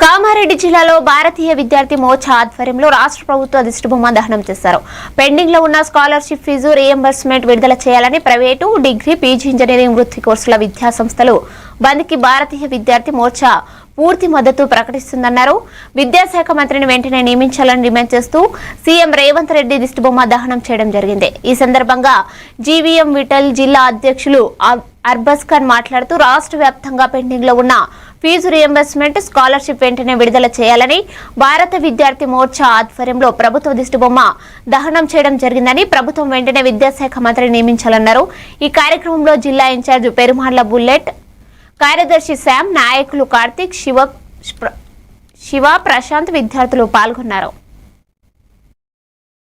కామారెడ్డి జిల్లాలో భారతీయ విద్యార్థి మోర్చా ఆధ్వర్యంలో రాష్ట్ర ప్రభుత్వ దిష్టిబొమ్మ దహనం చేశారు. పెండింగ్లో ఉన్న స్కాలర్షిప్ ఫీజు రియంబర్స్మెంట్ విడుదల చేయాలని ప్రైవేటు డిగ్రీ పీజీ ఇంజనీరింగ్ వృత్తి కోర్సుల విద్యా సంస్థలు బంద్కి భారతీయ విద్యార్థి మోర్చా పూర్తి మద్దతు ప్రకటిస్తుందన్నారు. విద్యాశాఖ మంత్రిని వెంటనే నియమించాలని డిమాండ్ చేస్తూ సీఎం రేవంత్ రెడ్డి దిష్టిబొమ్మ దహనం చేయడం జరిగింది. ఈ సందర్భంగా జీవీఎం విఠల్ జిల్లా అధ్యక్షులు అర్బస్ ఖాన్ మాట్లాడుతూ రాష్ట్ర వ్యాప్తంగా పెండింగ్లో ఉన్న ఫీజు రియంబర్స్మెంట్ స్కాలర్షిప్ వెంటనే విడుదల చేయాలని భారత విద్యార్థి మోర్చా ఆధ్వర్యంలో ప్రభుత్వ దిష్టిబొమ్మ దహనం చేయడం జరిగిందని ప్రభుత్వం వెంటనే విద్యాశాఖ మంత్రిని నియమించాలన్నారు. ఈ కార్యక్రమంలో జిల్లా ఇన్ఛార్జ్ పెరుమాళ్ళ బుల్లెట్ కార్యదర్శి శ్యామ్ నాయకులు కార్తిక్ శివ శివ ప్రశాంత్ విద్యార్థులు పాల్గొన్నారు.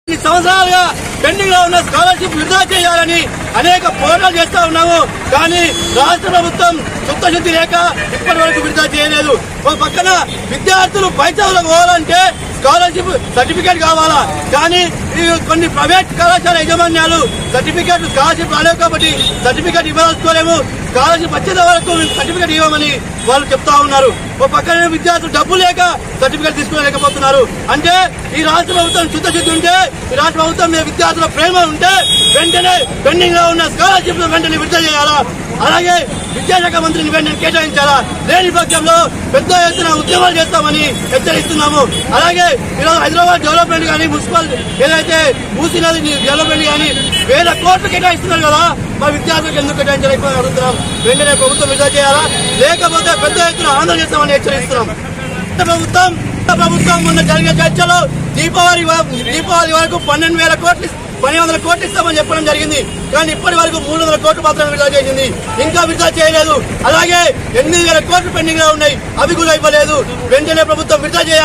సంవత్సరాలుగా పెండింగ్లో ఉన్న స్కాలర్షిప్ విడుదల చేయాలని అనేక పోరాటాలు చేస్తా ఉన్నాము. కానీ రాష్ట్ర ప్రభుత్వం చిత్తశుద్ధి లేక ఇప్పటి వరకు విడుదల చేయలేదు. ఒక పక్కన విద్యార్థులు పై చదువులకు పోవాలంటే స్కాలర్షిప్ సర్టిఫికేట్ కావాలా? కానీ ఈ కొన్ని ప్రైవేట్ కళాశాల యాజమాన్యాలు సర్టిఫికేట్ స్కాలర్షిప్ రాలేవు కాబట్టి సర్టిఫికేట్ ఇవ్వదలుచుకోలేము. స్కాలర్షిప్ వచ్చేంత వరకు సర్టిఫికేట్ ఇవ్వమని వాళ్ళు చెప్తా ఉన్నారు. ఒక పక్కన విద్యార్థులు డబ్బు లేక సర్టిఫికేట్ తీసుకోలేకపోతున్నారు. అంటే ఈ రాష్ట్ర ప్రభుత్వం చిత్తశుద్ధి ఉంటే ఈ రాష్ట్ర ప్రభుత్వం మీద విద్యార్థుల ప్రేమ ఉంటే వెంటనే పెండింగ్లో ఉన్న స్కాలర్షిప్ వెంటనే విడుదల చేయాలా? అలాగే విద్యాశాఖ మంత్రిని వెంటనే కేటాయించాలా? లేని పక్షంలో పెద్ద ఎత్తున ఉద్యమాలు చేస్తామని హెచ్చరిస్తున్నాము. అలాగే ఈరోజు హైదరాబాద్ డెవలప్మెంట్ కానీ మున్సిపల్ ఏదైతే మూసీ నది డెవలప్మెంట్ కానీ వేల కోట్లు కేటాయిస్తున్నారు కదా మా విద్యార్థులకు ఎందుకు కేటాయించాలని అడుగుతున్నాం. వెంటనే ప్రభుత్వం విడుదల చేయాలా? లేకపోతే పెద్ద ఎత్తున ఆందోళన చేస్తామని హెచ్చరిస్తున్నాం. ప్రభుత్వం ప్రభుత్వం మొన్న జరిగిన చర్చలో దీపావళి దీపావళి వరకు పన్నెండు వేల కోట్లు పన్నెండు వందల కోట్లు ఇస్తామని చెప్పడం జరిగింది. కానీ ఇప్పటి వరకు మూడు వందల కోట్లు మాత్రమే విడుదల చేసింది. ఇంకా విడుదల చేయలేదు. అలాగే ఎనిమిది వేల కోట్లు పెండింగ్గా ఉన్నాయి. అవి కూడా ఇవ్వలేదు. వెంటనే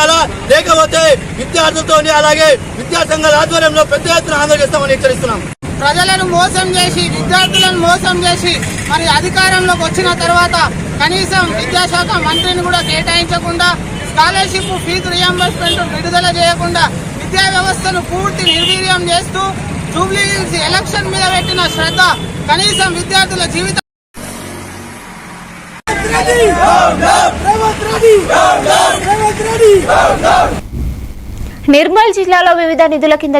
చేయాలా లేకపోతే విద్యార్థులతో అలాగే విద్యా సంఘాల ఆధ్వర్యంలో పెద్ద ఎత్తున ఆందోళన చేస్తామని హెచ్చరిస్తున్నాం. ప్రజలను మోసం చేసి విద్యార్థులను మోసం చేసి మరి అధికారంలోకి వచ్చిన తర్వాత కనీసం విద్యాశాఖ మంత్రిని కూడా కేటాయించకుండా స్కాలర్షిప్ ఫీజు రియంబర్స్మెంట్ విడుదల చేయకుండా విద్యా వ్యవస్థను పూర్తి నిర్వీర్యం చేస్తూ జూబ్లీ ఎలక్షన్ మీద పెట్టిన శ్రద్ధ కనీసం విద్యార్థుల జీవితం నిర్మల్ జిల్లాలో వివిధ నిధుల కింద